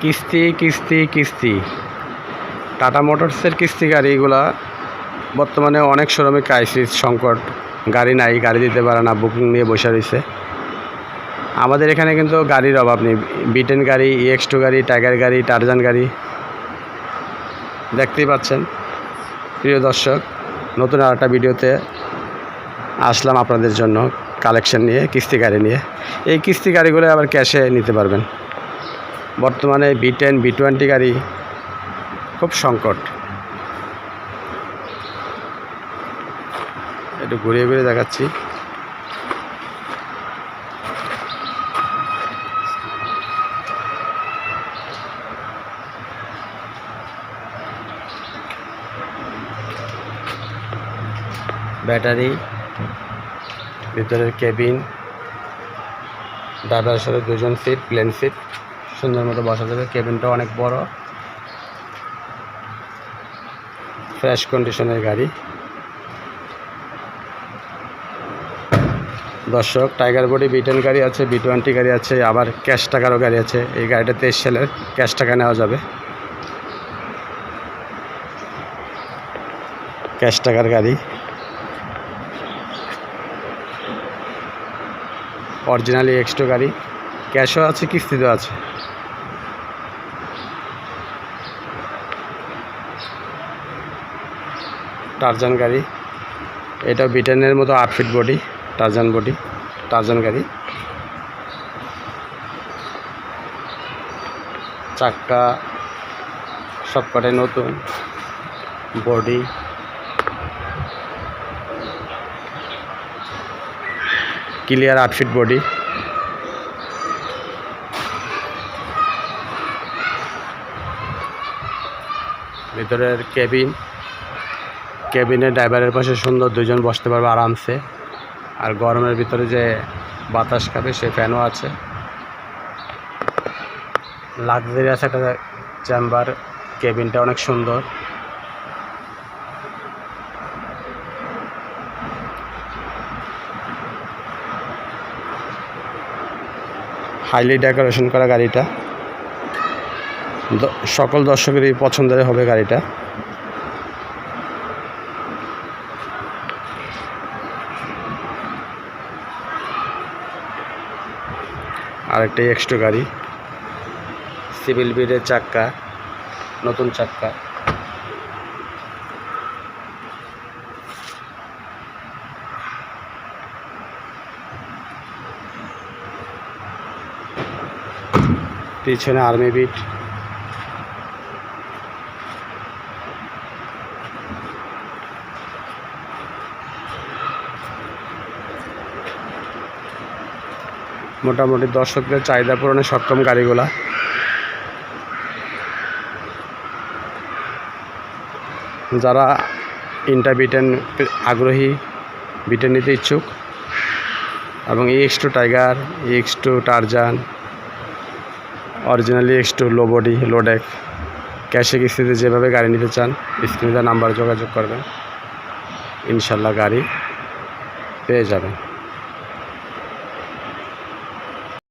কিস্তি কিস্তি কিস্তি। টাটা মোটরসের কিস্তি গাড়িগুলা বর্তমানে অনেক শ্রমিক ক্রাইসিস সংকট। গাড়ি নাই, গাড়ি দিতে পারে না বুকিং নিয়ে বসে রয়েছে। আমাদের এখানে কিন্তু গাড়ির অভাব নেই। বিটেন গাড়ি ইএক্স টু গাড়ি টাইগার গাড়ি টারজান গাড়ি। দেখতেই পাচ্ছেন। প্রিয় দর্শক, নতুন আর একটা ভিডিওতে আসলাম আপনাদের জন্য কালেকশন নিয়ে, কিস্তি গাড়ি নিয়ে। এই কিস্তি গাড়িগুলো আবার ক্যাশে নিতে পারবেন। বর্তমানে বি টেন বি টোয়েন্টি গাড়ি খুব সংকট। একটু ঘুরিয়ে ঘুরিয়ে দেখাচ্ছি। ব্যাটারি, ভিতরের কেবিন ড্রাইভারের সাথে দুজন সিট প্লেন সিট সুন্দর মতো বসা যাবে। কেবিনটা অনেক বড়। ফ্রেশ কন্ডিশনের গাড়ি। দর্শক টাইগার বডি বি টেন গাড়ি আছে বি টোয়েন্টি গাড়ি আছে, আবার ক্যাশ টাকারও গাড়ি আছে। এই গাড়িটা তেইশ সালের ক্যাশ টাকা নেওয়া যাবে। ক্যাশ টাকার গাড়ি। অরিজিনালি এক্সট্রো গাড়ি। ক্যাশও আছে, কিস্তিতেও আছে। টারজান গাড়ি। এটা ব্রিটেনের মতো আট feet body Tarzan body Tarzan গাড়ি। চাক্কা সবকটাই নতুন বডি ক্লিয়ার আট ফিট বডি ভিতরের কেবিন কেবিনের ড্রাইভারের পাশে সুন্দর দুজন বসতে পারবে আরামসে। আর গরমের ভিতরে যে বাতাস খাবে, সে ফ্যানও আছে। লাক্সারিয়াস একটা চেম্বার কেবিনটা অনেক সুন্দর। হাইলি ডেকোরেশন করা গাড়িটা। সকল দর্শকেরই পছন্দের হবে গাড়িটা। আরেকটা এক্সট্রো গাড়ি। সিভিল বিডের চাক্কা নতুন চাক্কা। পিছনে আর্মি বিট মোটামুটি দর্শকদের চাহিদা পূরণে সক্ষম গাড়িগুলা। যারা ইন্টা বিটেন আগ্রহী বিটেন নিতে ইচ্ছুক, এবং X two tiger X two Tarzan originally X two low body low deck ক্যাশে কিস্তিতে যেভাবে গাড়ি নিতে চান, স্ক্রিনে নাম্বার যোগাযোগ করবেন। ইনশাল্লাহ গাড়ি পেয়ে যাবেন।